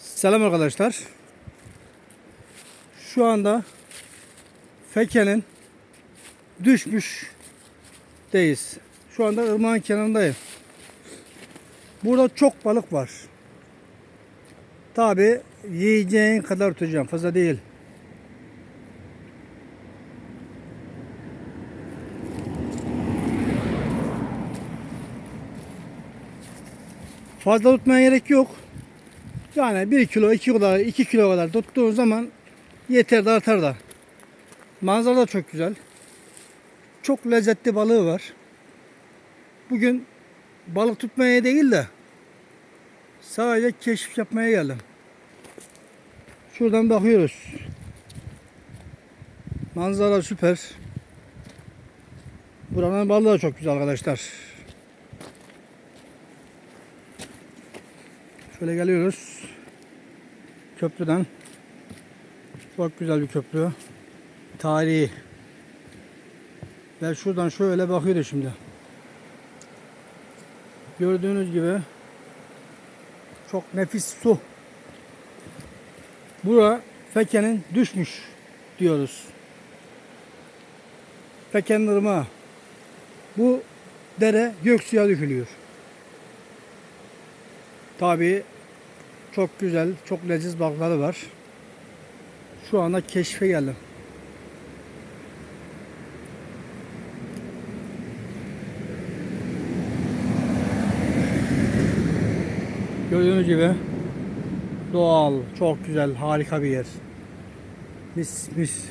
Selam arkadaşlar. Şu anda Feke'nin düşmüş deyiz. Şu anda ırmağın kenarındayım. Burada çok balık var. Tabi yiyeceğin kadar tutacağım. Fazla değil. Fazla tutmaya gerek yok. Yani 1 kilo, 2 kilo, 2 kilo kadar tuttuğun zaman yeter de artar da. Manzara da çok güzel. Çok lezzetli balığı var. Bugün balık tutmaya değil de sadece keşif yapmaya geldim. Şuradan bakıyoruz. Manzara süper. Buranın balığı da çok güzel arkadaşlar. Şöyle geliyoruz. Köprüden. Çok güzel bir köprü. Tarihi. Ben şuradan şöyle bakıyorum şimdi. Gördüğünüz gibi çok nefis su. Bura Feke'nin düşmüş diyoruz. Feke'nin ırmağı. Bu dere Göksu'ya dökülüyor. Tabii çok güzel, çok leziz balıkları var. Şu anda keşfe geldim. Gördüğünüz gibi doğal, çok güzel, harika bir yer. Mis mis.